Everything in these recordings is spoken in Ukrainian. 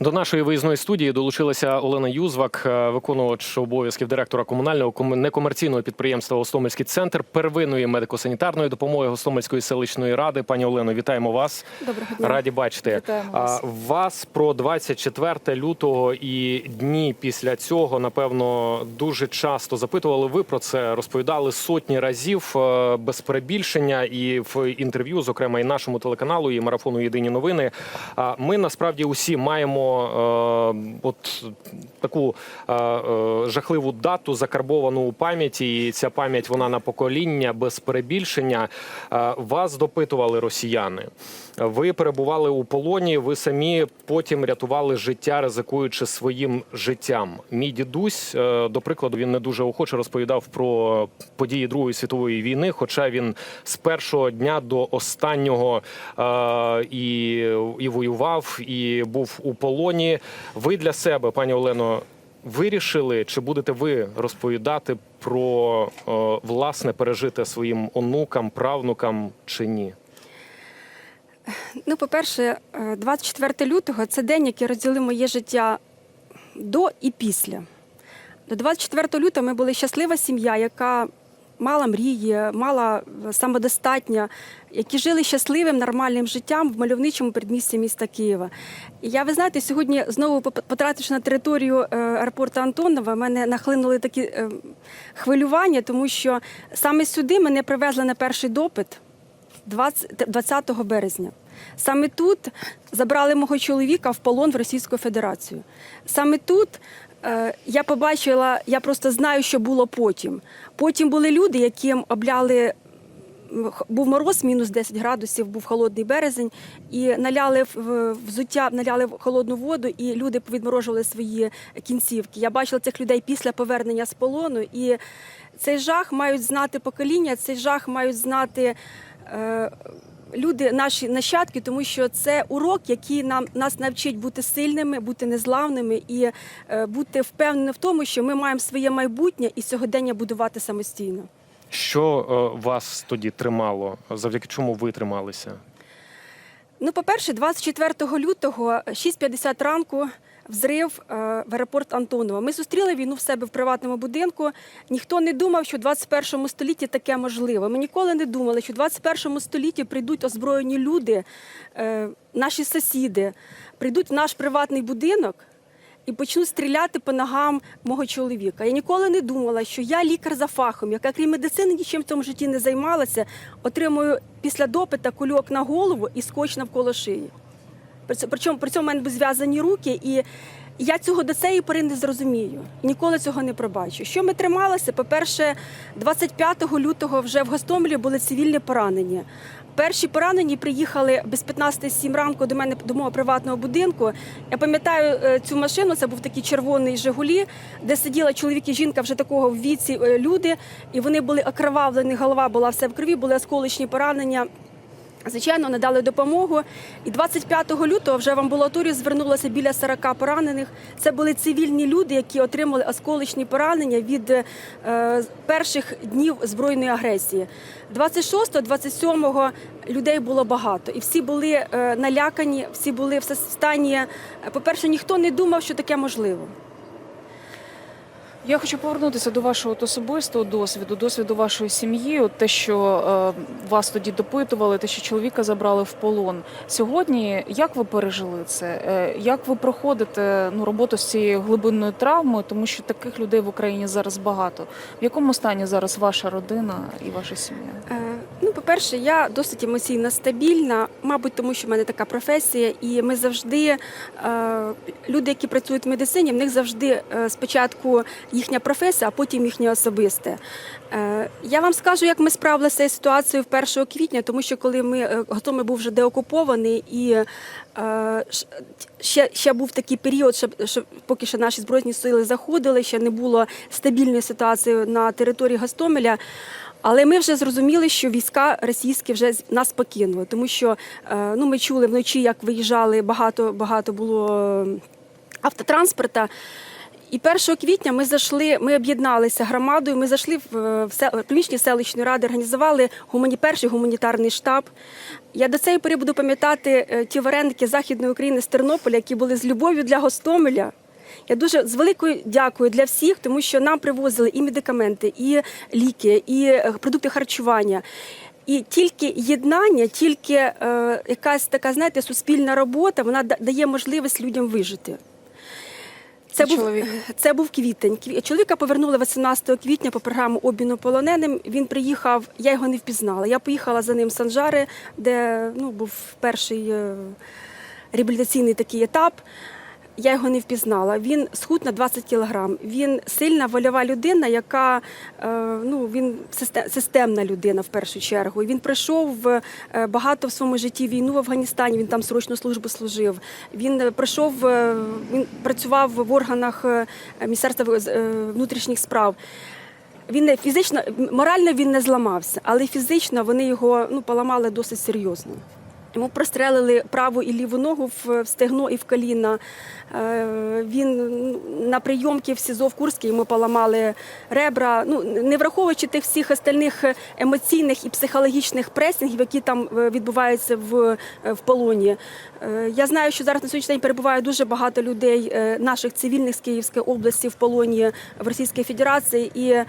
До нашої виїзної студії долучилася Олена Юзвак, е, виконувач обов'язків директора комунального кому- некомерційного підприємства Гостомельський центр первинної медико-санітарної допомоги Гостомельської селищної ради. Пані Олено, вітаємо вас. Доброго дня. Раді бачити Вітаємо вас. вас про 24 лютого і дні після цього. Напевно, дуже часто запитували. Ви про це розповідали сотні разів е, без перебільшення і в інтерв'ю, зокрема і нашому телеканалу, і марафону Єдині новини. Ми насправді усі маємо е, от таку е, е, жахливу дату закарбовану у пам'яті. І ця пам'ять вона на покоління без перебільшення. Е, Вас допитували росіяни. Ви перебували у полоні. Ви самі потім рятували життя, ризикуючи своїм життям. Мій дідусь, е, до прикладу, він не дуже охоче розповідав про події Другої світової війни, хоча він з першого дня до останнього е, і, і воював, і був у полоні. Ви для себе, пані Олено, вирішили, чи будете ви розповідати про е, власне пережите своїм онукам, правнукам чи ні? Ну, по-перше, е, 24 лютого це день, який розділив моє життя до і після. До 24 лютого ми були щаслива сім'я, яка мала мрії, мала е, самодостатня, які жили щасливим, нормальним життям в мальовничому передмісті міста Києва. І я, ви знаєте, сьогодні знову потративши на територію е, аеропорту Антонова, мене нахлинули такі е, хвилювання, тому що саме сюди мене привезли на перший допит. 20 20 березня. Саме тут забрали мого чоловіка в полон в Російську Федерацію. Саме тут е, я побачила, я просто знаю, що було потім. Потім були люди, яким обляли. Був мороз, мінус 10 градусів, був холодний березень, і наляли взуття, наляли холодну воду, і люди повідморожували свої кінцівки. Я бачила цих людей після повернення з полону, і цей жах мають знати покоління, цей жах мають знати люди, наші нащадки, тому що це урок, який нам нас навчить бути сильними, бути незламними і е, бути впевненими в тому, що ми маємо своє майбутнє і сьогодення будувати самостійно. Що е, вас тоді тримало? Завдяки чому ви трималися? Ну, по-перше, 24 лютого, 6.50 ранку, взрив е, в аеропорт Антонова. Ми зустріли війну в себе в приватному будинку. Ніхто не думав, що в 21 столітті таке можливо. Ми ніколи не думали, що в 21 столітті прийдуть озброєні люди, е, наші сусіди, прийдуть в наш приватний будинок. І почнуть стріляти по ногам мого чоловіка. Я ніколи не думала, що я лікар за фахом, яка крім медицини нічим в цьому житті не займалася, отримую після допита кульок на голову і скотч навколо шиї. Причому при цьому в мене були зв'язані руки, і я цього до цієї пори не зрозумію. Ніколи цього не пробачу. Що ми трималися? По-перше, 25 лютого вже в Гостомелі були цивільні поранені. Перші поранені приїхали без 15-7 ранку до мене до мого приватного будинку. Я пам'ятаю е, цю машину, це був такий червоний Жигулі, де сиділа чоловік і жінка вже такого в віці е, люди, і вони були окровавлені, голова була все в крові, були осколочні поранення. Звичайно, надали допомогу. І 25 лютого вже в амбулаторію звернулося біля 40 поранених. Це були цивільні люди, які отримали осколочні поранення від е, перших днів збройної агресії. 26-27 людей було багато, і всі були е, налякані, всі були в стані. е, По-перше, ніхто не думав, що таке можливо. Я хочу повернутися до вашого особистого досвіду, досвіду вашої сім'ї. От те, що е, вас тоді допитували, те, що чоловіка забрали в полон. Сьогодні як ви пережили це? Е, як ви проходите ну, роботу з цією глибинною травмою, тому що таких людей в Україні зараз багато. В якому стані зараз ваша родина і ваша сім'я? По-перше, я досить емоційно стабільна, мабуть, тому що в мене така професія, і ми завжди, е, люди, які працюють в медицині, в них завжди е, спочатку їхня професія, а потім їхнє особисте. Е, Я вам скажу, як ми справилися з ситуацією в 1 квітня, тому що коли ми Гостомель був вже деокупований і ще, ще був такий період, щоб, щоб поки що наші збройні сили заходили, ще не було стабільної ситуації на території Гостомеля. Але ми вже зрозуміли, що війська російські вже нас покинули, тому що е, ну, ми чули вночі, як виїжджали багато, багато було е, автотранспорта. І 1 квітня ми зайшли, ми об'єдналися громадою. Ми зайшли в, е, приміщення селищної ради, організували гумані, перший гуманітарний штаб. Я до цієї пори буду пам'ятати е, ті вареники Західної України з Тернополя, які були з любов'ю для Гостомеля. Я дуже з великою дякую для всіх, тому що нам привозили і медикаменти, і ліки, і е, продукти харчування. І тільки єднання, тільки е, якась така, знаєте, суспільна робота, вона дає можливість людям вижити. Це був, чоловік. це був квітень. Чоловіка повернули 18 квітня по програму обміну полоненим. Він приїхав, я його не впізнала. Я поїхала за ним в Санжари, де ну, був перший е, реабілітаційний такий етап. Я його не впізнала. Він схуд на 20 кілограм. Він сильна вольова людина, яка е, ну він системна людина в першу чергу. Він пройшов е, багато в своєму житті війну в Афганістані. Він там срочну службу служив. Він пройшов, е, він працював в органах Міністерства внутрішніх справ. Він не фізично, морально він не зламався, але фізично вони його ну, поламали досить серйозно. Йому прострелили праву і ліву ногу в стегно і в коліна. Е, Він ну, на прийомки в СІЗО в Курській йому поламали ребра. Ну, не враховуючи тих всіх остальних емоційних і психологічних пресінгів, які там е, відбуваються в, е, в полоні. Е, Я знаю, що зараз на сьогоднішній день перебуває дуже багато людей, е, наших цивільних з Київської області в полоні в Російській Федерації. І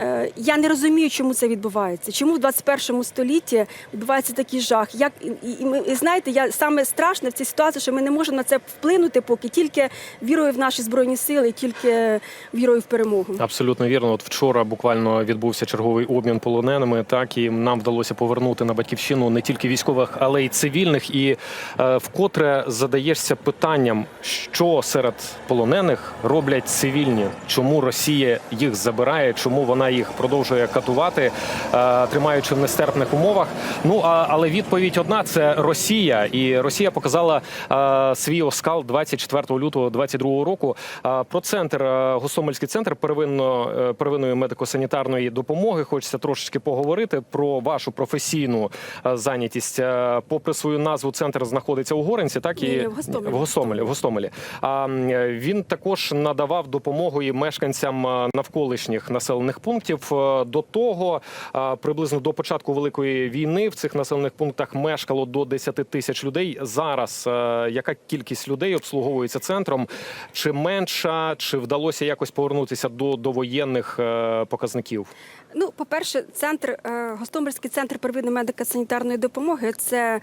е, я не розумію, чому це відбувається. Чому в 21 столітті відбувається такий жах? Як і, ми- і знаєте, я саме страшне в цій ситуації, що ми не можемо на це вплинути, поки тільки вірою в наші збройні сили, тільки вірою в перемогу. Абсолютно вірно. От вчора буквально відбувся черговий обмін полоненими. Так і нам вдалося повернути на батьківщину не тільки військових, але й цивільних. І е, вкотре задаєшся питанням, що серед полонених роблять цивільні, чому Росія їх забирає, чому вона їх продовжує катувати, е, тримаючи в нестерпних умовах. Ну а але відповідь одна: це Росія, і Росія показала е, свій оскал 24 лютого 22 року. Е, Про центр е, Гостомельський центр первинно е, первинної медико-санітарної допомоги. Хочеться трошечки поговорити про вашу професійну е, зайнятість. Е, Попри свою назву, центр знаходиться у Горенці, так і Ні, в Гостомелі. в Гостомелі. В Гостомелі. А е, він також надавав допомогу і мешканцям е, навколишніх населених пунктів. Е, До того е, приблизно до початку великої війни в цих населених пунктах мешкало до 10 тисяч людей. Зараз е, яка кількість людей обслуговується центром? Чи менша, чи вдалося якось повернутися до довоєнних е, показників? Ну, по-перше, центр е, Гостомельський центр первинної медико-санітарної допомоги це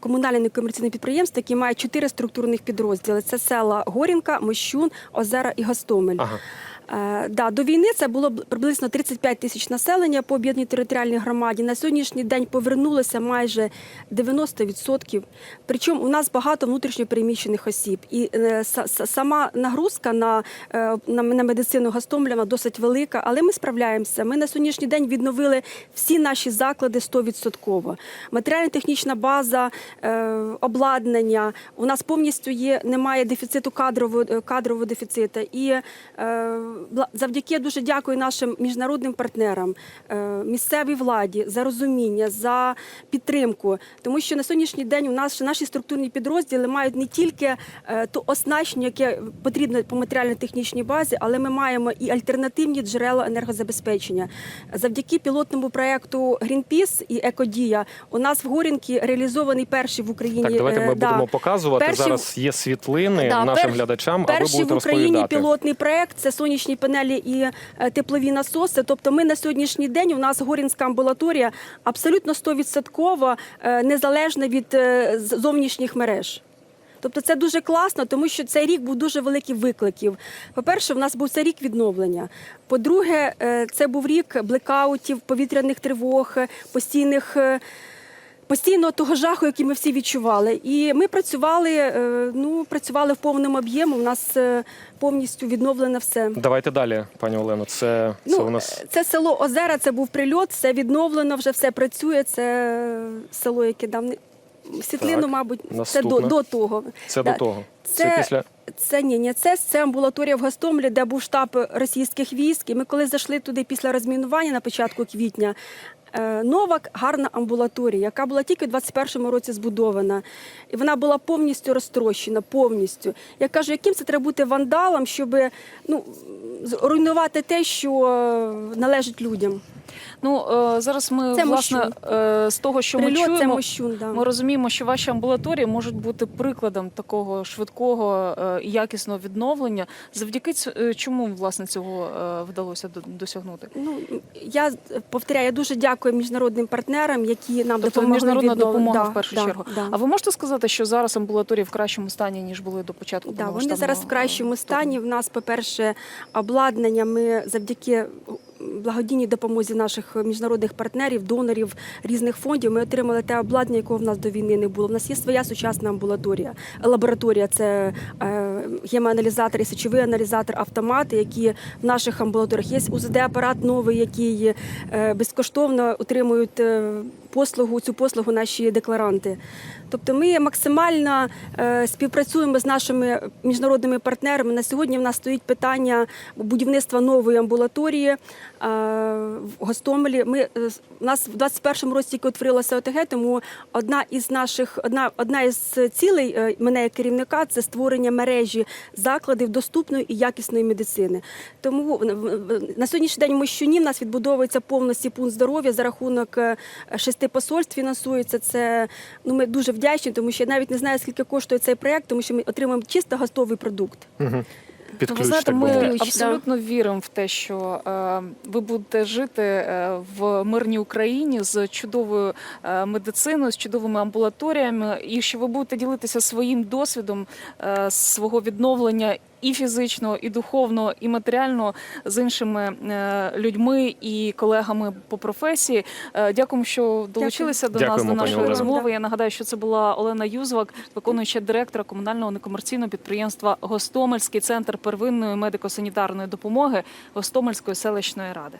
комунальне некомерційне підприємство, яке має чотири структурних підрозділи: це села Горінка, Мощун, Озера і Гостомель. Ага. Е, Да, до війни це було приблизно 35 тисяч населення по об'єднаній територіальній громаді. На сьогоднішній день повернулося майже 90%. Причому у нас багато внутрішньопереміщених осіб. І е, са- са- сама нагрузка на, е, на, медицину Гостомеля досить велика, але ми справляємося. Ми на сьогоднішній день відновили всі наші заклади 100%. Матеріально-технічна база, обладнання. У нас повністю є, немає дефіциту кадрового, кадрового дефіциту. І завдяки я дуже дякую нашим міжнародним партнерам, е, місцевій владі за розуміння, за підтримку. Тому що на сьогоднішній день у нас наші структурні підрозділи мають не тільки е, то оснащення, яке потрібно по матеріально-технічній базі, але ми маємо і альтернативні джерела енергозабезпечення. Завдяки пілотному проекту Greenpeace і Екодія у нас в Горінці реалізований перший в Україні. Так, давайте е, ми да, будемо показувати. Перші- Зараз є світлини Да, нашим перш- глядачам, а ви будете в Україні розповідати. пілотний проект це сонячні панелі і е, теплові насоси. Тобто, ми на сьогоднішній день у нас горінська амбулаторія абсолютно 100% е, незалежна від е, зовнішніх мереж. Тобто це дуже класно, тому що цей рік був дуже великий викликів. По-перше, в нас був цей рік відновлення. По-друге, це був рік блекаутів, повітряних тривог, постійних. Е, Постійно того жаху, який ми всі відчували, і ми працювали. е, Ну працювали в повному об'єму. У нас е, повністю відновлене все. Давайте далі, пані Олено. Це, це Ну, у нас це село Озера, це був прильот, все відновлено, вже все працює. Це село, яке дав світлину, Так, мабуть, це до, до того. це Да. до того. Це, Це, після це ні, ні, це, це амбулаторія в Гостомелі, де був штаб російських військ. І ми коли зайшли туди після розмінування на початку квітня. Е, нова гарна амбулаторія, яка була тільки в 21-му році збудована. І вона була повністю розтрощена, повністю. Я кажу, яким це треба бути вандалом, щоб ну, руйнувати те, що е, належить людям. Ну е, зараз ми Це власне е, з того, що ми Прильот це мощун. Да. Ми розуміємо, що ваші амбулаторії можуть бути прикладом такого швидкого е, і якісного відновлення. Завдяки чому власне цього вдалося досягнути? Ну я повторяю, я дуже дякую міжнародним партнерам, які нам Тобто допомогли. міжнародна відновити. допомога Да, в першу да, чергу. Да. А ви можете сказати, що зараз амбулаторії в кращому стані ніж були до початку? Да, вони зараз в кращому стані. В нас, по-перше, обладнання. Ми завдяки благодійній допомозі наших міжнародних партнерів, донорів різних фондів. Ми отримали те обладнання, якого в нас до війни не було. У нас є своя сучасна амбулаторія. Лабораторія це е, гемоаналізатор сечовий аналізатор, автомати, які в наших амбулаторіях є. УЗД-апарат новий, який е, безкоштовно отримують. Послугу цю послугу наші декларанти. Тобто ми максимально е, співпрацюємо з нашими міжнародними партнерами. На сьогодні в нас стоїть питання будівництва нової амбулаторії е, в Гостомелі. Ми е, у нас в 21-му році тільки утворилася ОТГ, тому одна із наших одна, одна із цілей мене як керівника це створення мережі закладів доступної і якісної медицини. Тому на сьогоднішній день в Мощуні в нас відбудовується повністю пункт здоров'я за рахунок е, шести посольств. Фінансується це. Ну ми дуже вдячні, тому що я навіть не знаю, скільки коштує цей проект, тому що ми отримуємо чисто готовий продукт. Під ключ, ви знаєте, так ми. Ключ, да. абсолютно віримо в те, що е, ви будете жити е, в мирній Україні з чудовою е, медициною, з чудовими амбулаторіями, і що ви будете ділитися своїм досвідом е, свого відновлення і фізично, і духовно, і матеріально з іншими е, людьми і колегами по професії. Е, Дякуємо, що долучилися до нас Дякуємо, до нашої розмови. Я нагадаю, що це була Олена Юзвак, виконуюча директора комунального некомерційного підприємства Гостомельський центр первинної медико-санітарної допомоги Гостомельської селищної ради.